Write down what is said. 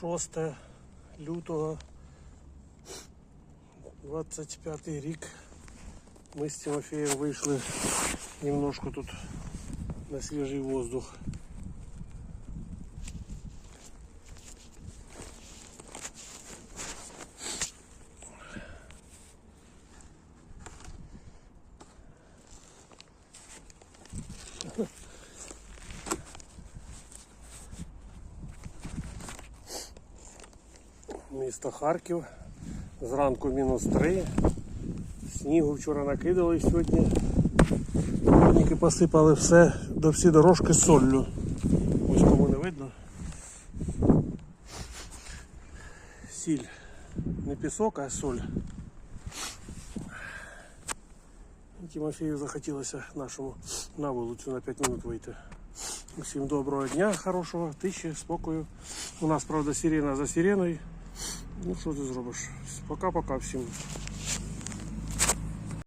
6 лютого 25 рік. Ми з Тимофеєм вийшли немножко тут на свіжий воздух. Місто Харків. Зранку мінус 3. Снігу вчора накидали сьогодні. Дворники посипали все до всі дорожки соллю. Ось кому не видно. Сіль. Не пісок, а соль. І Тимофію захотілося нашому на вулицю на 5 минут вийти. Усім доброго дня, хорошого, тиші, спокою. У нас, правда, сирена за сиреною. Ну що ти зробиш? Пока-пока всім.